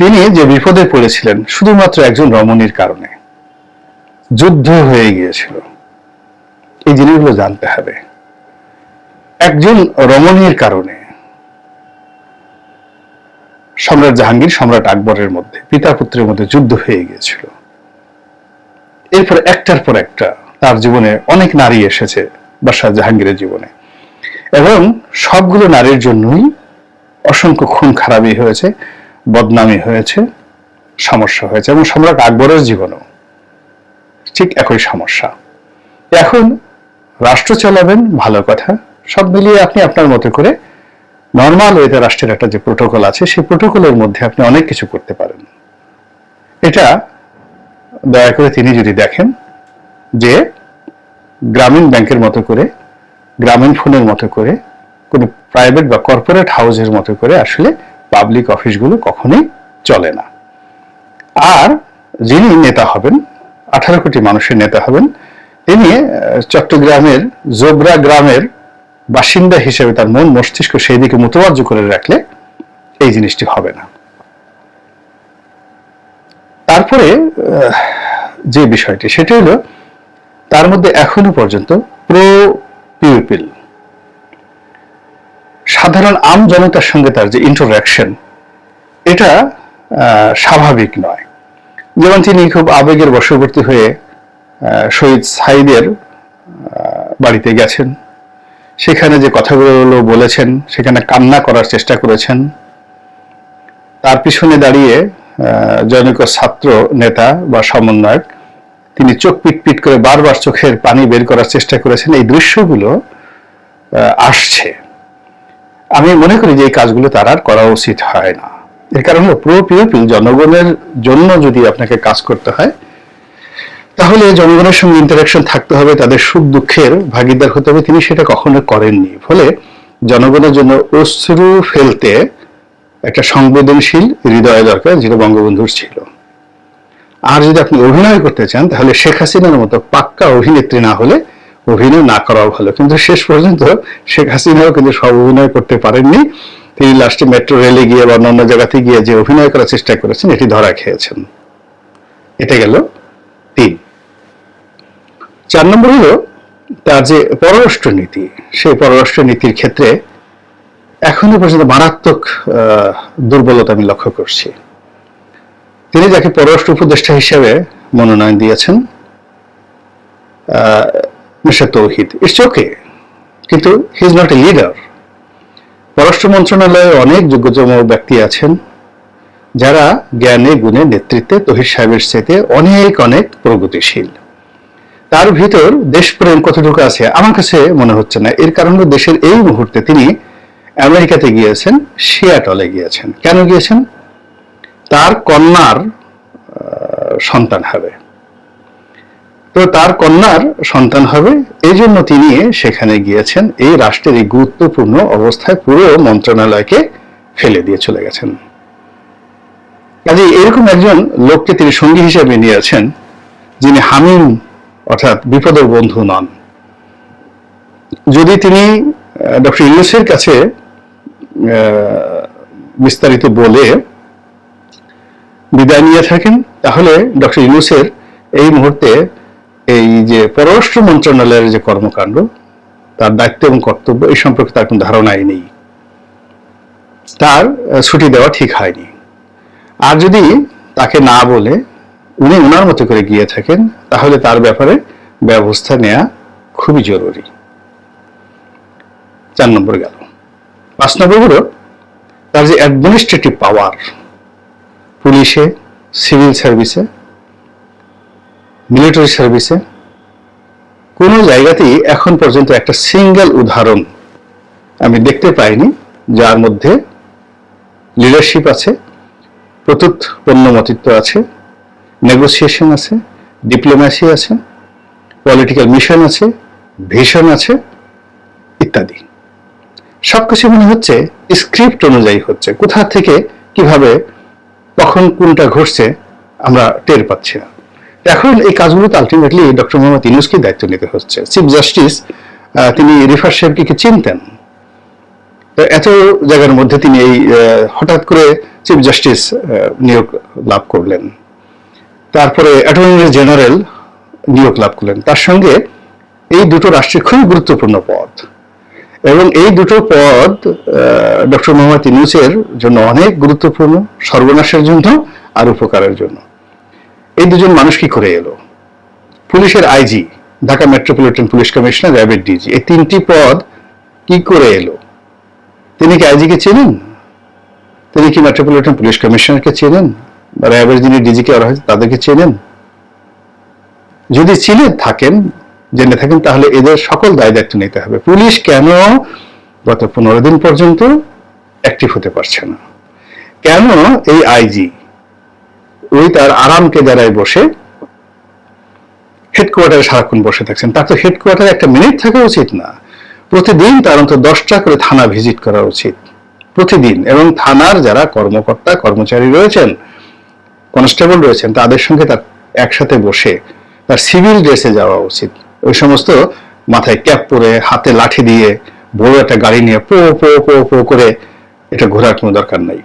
তিনি যে বিপদে পড়েছিলেন শুধুমাত্র একজন রমণীর কারণে। যুদ্ধ হয়ে গিয়েছিল। এই জিনিসগুলো জানতে হবে। একজন রমণীর কারণে সম্রাট জাহাঙ্গীর, সম্রাট আকবরের মধ্যে, পিতা পুত্রের মধ্যে যুদ্ধ হয়ে গিয়েছিল। এরপর একটার পর একটা তার জীবনে অনেক নারী এসেছে বাদশাহ জাহাঙ্গীরের জীবনে। এবং সবগুলো নারীর জন্যই অসংখ্য খুন খারাপই হয়েছে। বদনামি হয়েছে, সমস্যা হয়েছে এবং সম্রাট আকবরের জীবনেও। ঠিক একই সমস্যা। এখন রাষ্ট্র চালাবেন, ভালো কথা। সব মিলিয়ে আপনি আপনার মতো করে নর্মাল ওয়েতে রাষ্ট্রের একটা যে প্রোটোকল আছে, সেই প্রোটোকলের মধ্যে আপনি অনেক কিছু করতে পারেন। এটা দয়া করে তিনি যদি দেখেন যে গ্রামীণ ব্যাংকের মতো করে, গ্রামীণ ফোনের মতো করে, কোনো প্রাইভেট বা কর্পোরেট হাউসের মতো করে আসলে পাবলিক অফিসগুলো কখনোই চলে না। আর যিনি নেতা হবেন, আঠারো কোটি মানুষের নেতা হবেন, তিনি চট্টগ্রামের জোবরা গ্রামের বাসিন্দা হিসেবে তার মন মস্তিষ্ক সেই দিকে মোতবাজ্য করে রাখলে এই জিনিসটি হবে না। তারপরে যে বিষয়টি, সেটা হলো, তার মধ্যে এখনও পর্যন্ত প্রো পিউপিল সাধারণ আম জনতার সঙ্গে তার যে ইন্টারাকশন এটা স্বাভাবিক নয়। যেমন তিনি খুব আবেগের বশবর্তী হয়ে শহীদ সাইদের বাড়িতে গেছেন। সেখানে যে কথাগুলো বলেছেন, সেখানে কান্না করার চেষ্টা করেছেন। তার পিছনে দাঁড়িয়ে জনৈক ছাত্র নেতা বা সমন্বয়ক, তিনি চোখ পিট পিট করে বারবার চোখের পানি বের করার চেষ্টা করেছেন। এই দৃশ্যগুলো আসছে। আমি মনে করি যে এই কাজগুলো তার আর করা উচিত হয় না। এর কারণ হলো প্রো পিউপিল জনগণের জন্য যদি আপনাকে কাজ করতে হয়, তাহলে জনগণের সঙ্গে ইন্টারাকশন থাকতে হবে, তাদের সুখ দুঃখের ভাগিদার হতে হবে। তিনি সেটা কখনো করেননি। ফলে জনগণের জন্য অশ্রু ফেলতে একটা সংবেদনশীল হৃদয় দরকার যেটা বঙ্গবন্ধুর ছিল। আর যদি আপনি অভিনয় করতে চান, তাহলে শেখ হাসিনার মতো পাক্কা অভিনেত্রী না হলে অভিনয় না করাও ভালো। কিন্তু শেষ পর্যন্ত শেখ হাসিনাও কিন্তু সব অভিনয় করতে পারেননি। তিনি লাস্টে মেট্রো রেলে গিয়ে বা অন্যান্য জায়গাতে গিয়ে যে অভিনয় করার চেষ্টা করেছেন, এটি ধরা খেয়েছেন। এটা গেল তিন। চার নম্বর হলো তার যে পররাষ্ট্র নীতি, সেই পররাষ্ট্র নীতির ক্ষেত্রে এখনও পর্যন্ত মারাত্মক দুর্বলতা আমি লক্ষ্য করছি। তিনি যাকে পররাষ্ট্র উপদেষ্টা হিসেবে মনোনয়ন দিয়েছেন মিস্টার তৌহিদ। ইটস ওকে কিন্তু he is not a leader পররাষ্ট্র মন্ত্রণালয়ে অনেক যোগ্যতম ব্যক্তি আছেন, যারা জ্ঞানে গুণে নেতৃত্বে তহিদ সাহেবের সাথে অনেক অনেক প্রগতিশীল। তার ভিতর দেশপ্রেম কতটুকু আছে আমার কাছে মনে হচ্ছে না। এর কারণ দেশের এই মুহূর্তে তিনি আমেরিকাতে গিয়েছেন, সিয়াটলে গিয়েছেন। কেন গিয়েছেন? তার কন্যার সন্তান হবে। তো তার কন্যার সন্তান হবে। এই জন্য তিনি সেখানে গিয়েছেন। এই রাষ্ট্রের এই গুরুত্বপূর্ণ অবস্থায় পুরো মন্ত্রণালয়কে ফেলে দিয়ে চলে গেছেন। কাজে এরকম একজন লোককে তিনি সঙ্গী হিসেবে নিয়েছেন, যিনি হামিম, অর্থাৎ বিপদের বন্ধু নন। যদি তিনি ডক্টর ইউনুসের কাছে বিস্তারিত বলে বিদায় নিয়ে থাকেন, তাহলে ডক্টর ইউনুসের এই মুহূর্তে এই যে পররাষ্ট্র মন্ত্রণালয়ের যে কর্মকাণ্ড, তার দায়িত্ব এবং কর্তব্য এই সম্পর্কে তার কোনো ধারণাই নেই। তার ছুটি দেওয়া ঠিক হয়নি। আর যদি তাকে না বলে উনি ওনার মতো করে গিয়ে থাকেন, তাহলে তার ব্যাপারে ব্যবস্থা নেওয়া খুবই জরুরি। চার নম্বর গেল। পাঁচ নম্বর হলো, তার যে অ্যাডমিনিস্ট্রেটিভ পাওয়ার পুলিশে সিভিল সার্ভিসে মিলিটারি সার্ভিসে কোনো জায়গাতেই এখন পর্যন্ত একটা সিঙ্গেল উদাহরণ আমি দেখতে পাইনি, যার মধ্যে লিডারশিপ আছে, প্রতুত পণ্যমতিত্ব আছে নেগোসিয়েশন আছে ডিপ্লোম্যাসি আছে পলিটিক্যাল মিশন আছে ভিশন আছে, ইত্যাদি। সবকিছু মনে হচ্ছে স্ক্রিপ্ট অনুযায়ী হচ্ছে, কোথা থেকে কীভাবে, কখন কোনটা ঘটছে, আমরা টের পাচ্ছি না। এখন এই কাজগুলোতে আলটিমেটলি ডক্টর মোহাম্মদ ইউনুসকে দায়িত্ব নিতে হচ্ছে। চিফ জাস্টিস তিনি রিফার সাহেবকে কি চিনতেন? এত জায়গার মধ্যে তিনি এই হঠাৎ করে চিফ জাস্টিস নিয়োগ লাভ করলেন। তারপরে অ্যাটর্নি জেনারেল নিয়োগ লাভ করলেন। তার সঙ্গে এই দুটো রাষ্ট্রের খুবই গুরুত্বপূর্ণ পদ। এবং এই দুটো পদ ডক্টর মোহাম্মদ ইউনুসের জন্য অনেক গুরুত্বপূর্ণ, সর্বনাশের জন্য আর উপকারের জন্য। এই দুজন মানুষ কি করে এলো? পুলিশের IG, Dhaka metropolitan police commissioner র্যাবের ডিজি, এই তিনটি পদ কি করে এলো? তিনি কি আইজিকে চেনেন? তিনি কি মেট্রোপলিটন পুলিশ কমিশনারকে চেনেন? বা র্যাবের যিনি ডিজিকে ওরা হয়েছে, তাদেরকে চেনেন? যদি চিনে থাকেন, জেনে থাকেন, তাহলে এদের সকল দায় দায়িত্ব নিতে হবে। পুলিশ কেন গত পনেরো দিন পর্যন্ত অ্যাক্টিভ হতে পারছে না? কেন এই আইজি ওই তার আরামকে দাঁড়ায় বসে হেডকোয়ার্টারে সারাক্ষণ বসে থাকছেন। তার তো হেডকোয়ার্টারে একটা মিনিট থাকা উচিত না। প্রতিদিন তার অন্তত দশটা করে থানা ভিজিট করা উচিত। প্রতিদিন এবং থানার যারা কর্মকর্তা, কর্মচারী রয়েছেন কনস্টেবল রয়েছেন, তাদের সঙ্গে তার একসাথে বসে তার সিভিল ড্রেসে যাওয়া উচিত। ওই সমস্ত মাথায় ক্যাপ পরে, হাতে লাঠি দিয়ে, বড় একটা গাড়ি নিয়ে পো পো পো পো করে এটা ঘোরার কোনো দরকার নাই।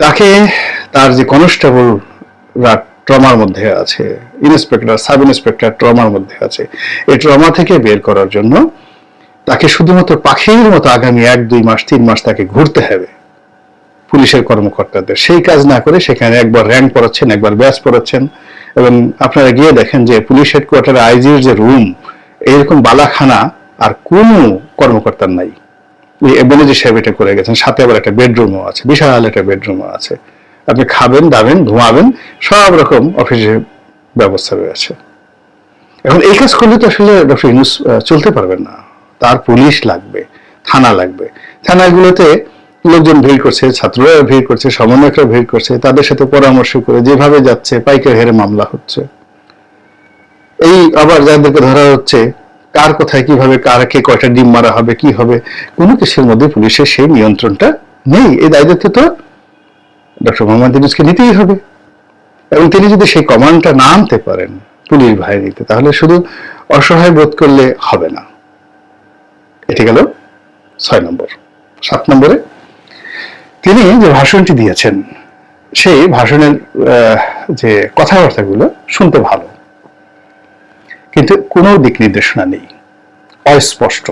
তাকে তার যে কনস্টেবলরা ট্রমার মধ্যে আছে, ইন্সপেক্টর, সাব ইন্সপেক্টর ট্রমার মধ্যে আছে, এই ট্রমা থেকে বের করার জন্য তাকে শুধুমাত্র পাখির মতো আগামী এক, দুই মাস, তিন মাস তাকে ঘুরতে হবে পুলিশের কর্মকর্তাদের। সেই কাজ না করে সেখানে একবার র্যাঙ্ক পড়াচ্ছেন, একবার ব্যাচ পড়াচ্ছেন এবং আপনারা গিয়ে দেখেন যে পুলিশ হেডকোয়ার্টারে আইজির যে রুম এইরকম বালাখানা আর কোনো কর্মকর্তার নাই। ওই সাহেব এটা করে গেছেন। সাথে আবার একটা বেডরুমও আছে, বিশাল একটা বেডরুমও আছে। আপনি খাবেন, দাবেন, ঘুমাবেন, সব রকম অফিসের ব্যবস্থা রয়েছে। এখন এই কাজ করলে তো আসলে ডক্টর ইউনুস চলতে পারবেন না। তার পুলিশ লাগবে, থানা লাগবে। থানাগুলোতে লোকজন ভিড় করছে, ছাত্ররা ভিড় করছে, সমন্বয়করা ভিড় করছে, তাদের সাথে পরামর্শ করে যেভাবে যাচ্ছে পাইকার হেরে মামলা হচ্ছে। এই আবার যাদেরকে ধরা হচ্ছে কার কোথায় কীভাবে কারকে কয়টা ডিম মারা হবে, কি হবে, কোনো কিছুর মধ্যে পুলিশের সেই নিয়ন্ত্রণটা নেই। এই দায়িত্ব তো ডক্টর মোহাম্মদ ইউনুসকে নিতেই হবে। এবং তিনি যদি সেই কমান্ডটা না আনতে পারেন পুলিশ বাহিনীতে, তাহলে শুধু অসহায় বোধ করলে হবে না। এটি গেল ছয় নম্বর। সাত নম্বরে তিনি যে ভাষণটি দিয়েছেন, সেই ভাষণের যে কথাবার্তাগুলো শুনতে ভালো। কিন্তু কোনো দিক নির্দেশনা নেই। অস্পষ্ট।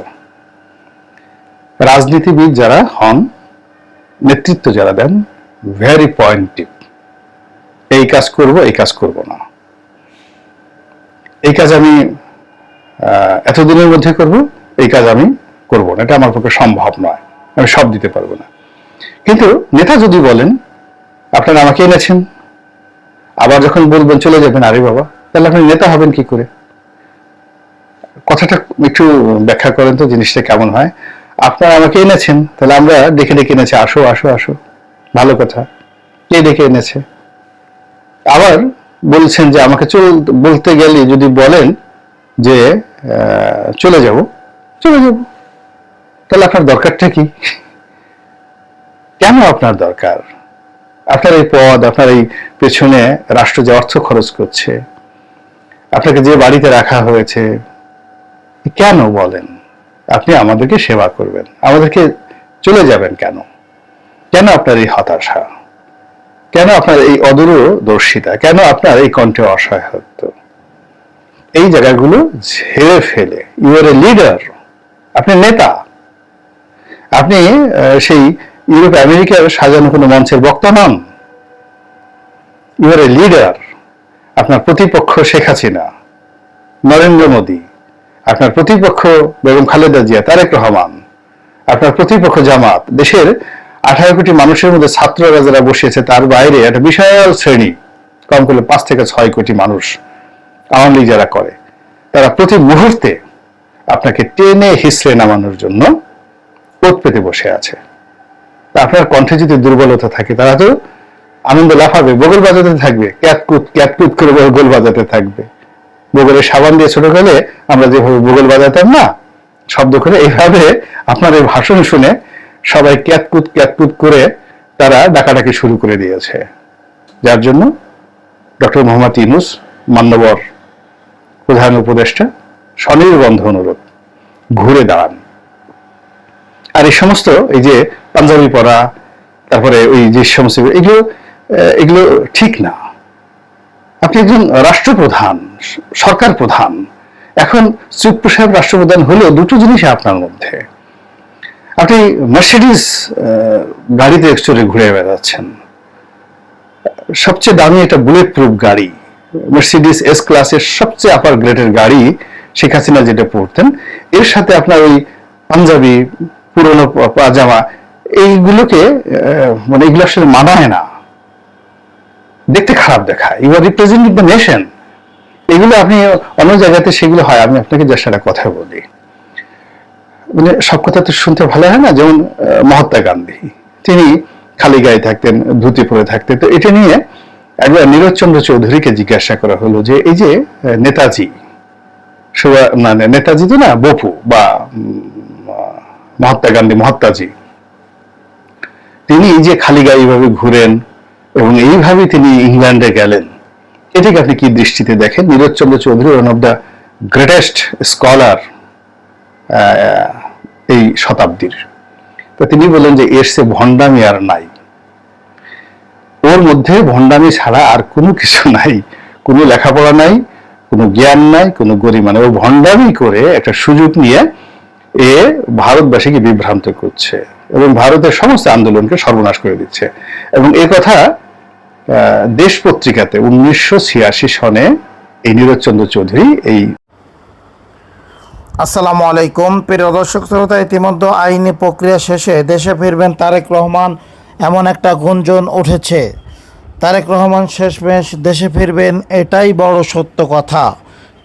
রাজনীতিবিদ যারা হন, নেতৃত্ব যারা দেন ভেরি পয়েন্টিভ এই কাজ করব, এই কাজ করব না। এই কাজ আমি এতদিনের মধ্যে করব, এই কাজ আমি করব না। এটা আমার পক্ষে সম্ভব নয়। আমি সব দিতে পারব না। কিন্তু নেতা যদি বলেন, আপনারা আমাকে এনেছেন। আবার যখন বলবেন, চলে যাবেন, আরে বাবা, তাহলে আপনি নেতা হবেন কি করে? কথাটা একটু ব্যাখ্যা করেন তো জিনিসটা কেমন হয়। আপনারা আমাকে এনেছেন, তাহলে আমরা ডেকে ডেকে এনেছি। আসো আসো আসো। ভালো কথা। কে ডেকে এনেছে? আবার বলছেন যে আমাকে চল, বলতে গেলে যদি বলেন যে চলে যাব। চলে যাব। তাহলে আপনার দরকারটা কি? কেন আপনার দরকার? আপনার এই পদ, আপনার এই পেছনে রাষ্ট্র যে অর্থ খরচ করছে, আপনাকে যে বাড়িতে রাখা হয়েছে কেন বলেন? আপনি আমাদেরকে সেবা করবেন। আমাদেরকে চলে যাবেন কেন? কেন আপনার এই হতাশা? কেন আপনার এই অদূরদর্শিতা কেন আপনার এই কণ্ঠে অসহায়ত্ব? এই জায়গাগুলো ঝেড়ে ফেলে। ইউ আর এ লিডার আপনি নেতা। আপনি সেই ইউরোপ আমেরিকার সাজানো কোনো মঞ্চের বক্তা নন। ইউ আর এ লিডার আপনার প্রতিপক্ষ শেখ হাসিনা। নরেন্দ্র মোদী। আপনার প্রতিপক্ষ বেগম খালেদা জিয়া, তারেক রহমান, আপনার প্রতিপক্ষ জামাত, দেশের আঠারো কোটি মানুষের মধ্যে ছাত্ররা যারা বসিয়েছে তার বাইরে একটা বিশাল শ্রেণি, কম করলে পাঁচ থেকে ছয় কোটি মানুষ আওয়ামী লীগ যারা করে, তারা প্রতি মুহূর্তে আপনাকে টেনে হিসড়ে নামানোর জন্য ওত পেতে বসে আছে। আপনার কণ্ঠে যদি দুর্বলতা থাকে, তারা তো আনন্দ লাফাবে, বগল বাজাতে থাকবে, ক্যাতকুত ক্যাতকুত করে বগল বাজাতে থাকবে। বগলের সাবান দিয়ে ছোট গেলে আমরা যেভাবে বগল বাজাতাম না, শব্দ করে এইভাবে আপনাদের ভাষণ শুনে সবাই ক্যাতকুত ক্যাতকুত করে তারা ডাকাডাকি শুরু করে দিয়েছে। যার জন্য ডক্টর মোহাম্মদ ইউনুস মান্যবর প্রধান উপদেষ্টা স্বনির্বন্ধ অনুরোধ, ঘুরে দাঁড়ান। আর এই সমস্ত এই যে পাঞ্জাবি পরা, তারপরে ওই যে সমস্ত এগুলো এগুলো ঠিক না। আপনি একজন রাষ্ট্রপ্রধান সরকার প্রধান। এখন সুপ্রিয় সাহেব রাষ্ট্রপ্রধান হলেও দুটো জিনিস আপনার মধ্যে। আপনি মার্সিডিস গাড়িতে চড়ে ঘুরে বেড়াচ্ছেন। সবচেয়ে দামি একটা বুলেট প্রুফ গাড়ি মার্সিডিস এস ক্লাসের সবচেয়ে আপার গ্রেডের গাড়ি শেখ হাসিনা যেটা পড়তেন এর সাথে আপনার ওই পাঞ্জাবি, পুরনো পাজামা, এইগুলোকে মানে এগুলো আসলে মানায় না। দেখতে খারাপ দেখায়। You are representing the nation এগুলো আপনি অন্য জায়গাতে সেগুলো হয়, আমি আপনাকে জাস্ট একটা কথা বলি। মানে সব কথা তো শুনতে ভালো হয় না? যেমন মহাত্মা গান্ধী, তিনি খালি গায়ে থাকতেন, ধুতি পরে থাকতেন। তো এটা নিয়ে একবার নীরজচন্দ্র চৌধুরীকে জিজ্ঞাসা করা হলো যে, এই যে নেতাজি মানে নেতাজি তো না, বপু বা মহাত্মা গান্ধী, মহাত্মাজি। তিনি যে খালি গায়ে এইভাবে ঘুরেন এবং এইভাবে তিনি ইংল্যান্ডে গেলেন এটাকে আপনি কি দৃষ্টিতে দেখেন? Nirajchandra Chowdhury one of the greatest scholar এই শতাব্দীর। তো তিনি বলেন যে, এর সে ভণ্ডামি আর নাই। ওর মধ্যে ভণ্ডামি ছাড়া আর কোনো কিছু নাই। কোনো লেখাপড়া নাই, কোনো জ্ঞান নাই, কোনো গরিমা নাই। ও ভণ্ডামি করে একটা সুযোগ নিয়ে এ ভারতবাসীকে বিভ্রান্ত করছে এবং ভারতের সমস্ত আন্দোলনকে সর্বনাশ করে দিচ্ছে। এবং এ কথা দেশ পত্রিকাতে উনিশশো ছিয়াশি সনে এই নীরজচন্দ্র চৌধুরী এই আসসালামু আলাইকুম। প্রিয় দর্শক শ্রোতা, ইতিমধ্যে আইনি প্রক্রিয়া শেষে দেশে ফিরবেন তারেক রহমান। এমন একটা গুঞ্জন উঠেছে। তারেক রহমান শেষমেশ দেশে ফিরবেন, এটাই বড় সত্য কথা।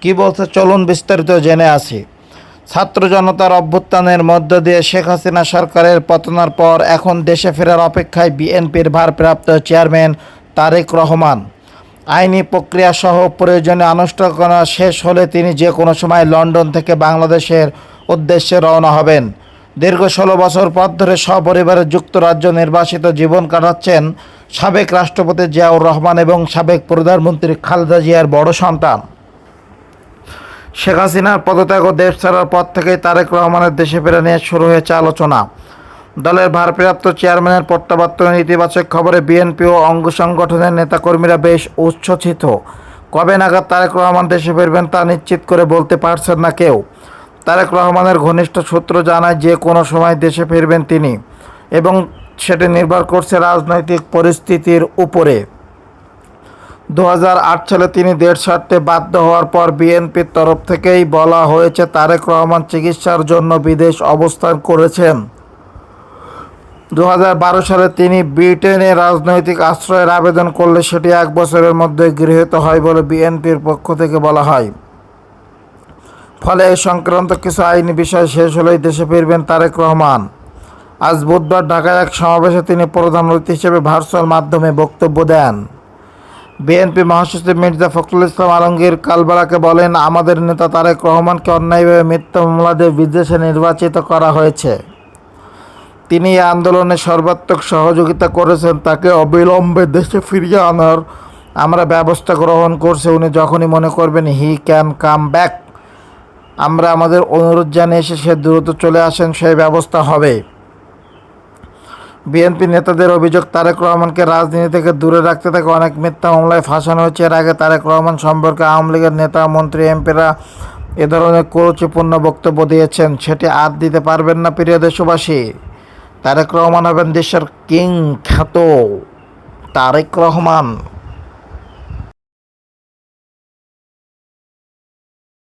কি বলছে? চলুন বিস্তারিত জেনে আসি। ছাত্র জনতার অভ্যুত্থানের মধ্য দিয়ে শেখ হাসিনা সরকারের পতনের পর এখন দেশে ফেরার অপেক্ষায় বিএনপির ভারপ্রাপ্ত চেয়ারম্যান তারেক রহমান। আইনি প্রক্রিয়া সহ প্রয়োজনীয় আনুষ্ঠানিকতা শেষ হলে তিনি যে কোনো সময় লন্ডন থেকে বাংলাদেশের উদ্দেশ্যে রওনা হবেন। দীর্ঘ ষোলো বছর পর ধরে সপরিবারে যুক্তরাজ্য নির্বাসিত জীবন কাটাচ্ছেন সাবেক রাষ্ট্রপতি জিয়াউর রহমান এবং সাবেক প্রধানমন্ত্রী খালেদা জিয়ার বড় সন্তান। শেখ হাসিনার পদত্যাগ ও দেশ ছাড়ার পর থেকেই তারেক রহমানের দেশে ফেরা নিয়ে শুরু হয়েছে আলোচনা। দলের ভারপ্রাপ্ত চেয়ারম্যানের প্রত্যাবর্তনের ইতিবাচক খবরে বিএনপি ও অঙ্গ সংগঠনের নেতাকর্মীরা বেশ উচ্ছ্বসিত। কবে নাগাদ তারেক রহমান দেশে ফিরবেন তা নিশ্চিত করে বলতে পারছেন না কেউ। তারেক রহমানের ঘনিষ্ঠ সূত্র জানায়, যে কোনো সময় দেশে ফিরবেন তিনি এবং সেটি নির্ভর করছে রাজনৈতিক পরিস্থিতির উপরে। দু হাজার আট সালে তিনি দেশ ছাড়তে বাধ্য হওয়ার পর বিএনপির তরফ থেকেই বলা হয়েছে, তারেক রহমান চিকিৎসার জন্য বিদেশ অবস্থান করেছেন। দু হাজার বারো সালে তিনি ব্রিটেনে রাজনৈতিক আশ্রয়ের আবেদন করলে সেটি এক বছরের মধ্যে গৃহীত হয় বলে বিএনপির পক্ষ থেকে বলা হয়। ফলে এই সংক্রান্ত কিছু আইনি বিষয় শেষ হলেই দেশে ফিরবেন তারেক রহমান। আজ বুধবার ঢাকায় এক সমাবেশে তিনি প্রধান অতিথি হিসেবে ভার্চুয়াল মাধ্যমে বক্তব্য দেন। বিএনপি মহাসচিব মির্জা ফখরুল ইসলাম আলমগীর কালবেলাকে বলেন, আমাদের নেতা তারেক রহমানকে অন্যায়ভাবে মিথ্যা মামলা দিয়ে বিদেশে নির্বাচিত করা হয়েছে। তিনি আন্দোলনে সর্বাত্মক সহযোগিতা করেছেন, তাকে অবিলম্বে দেশে ফিরিয়ে আনার আমরা ব্যবস্থা গ্রহণ করছে। উনি যখনই মনে করবেন হি ক্যান কাম ব্যাক, আমরা আমাদের অনুরোধ জানিয়ে এসে সে দ্রুত চলে আসেন, সেই ব্যবস্থা হবে। বিএনপি নেতাদের অভিযোগ, তারেক রহমানকে রাজনীতি থেকে দূরে রাখতে তাকে অনেক মিথ্যা মামলায় ফাঁসানো হয়েছে। এর আগে তারেক রহমান সম্পর্কে আওয়ামী লীগের নেতা, মন্ত্রী, এমপিরা এ ধরনের কুরুচিপূর্ণ বক্তব্য দিয়েছেন, সেটি আর দিতে পারবেন না, প্রিয় দেশবাসী। তারেক রহমান হবেন দেশের কিং খ্যাত তারেক রহমান।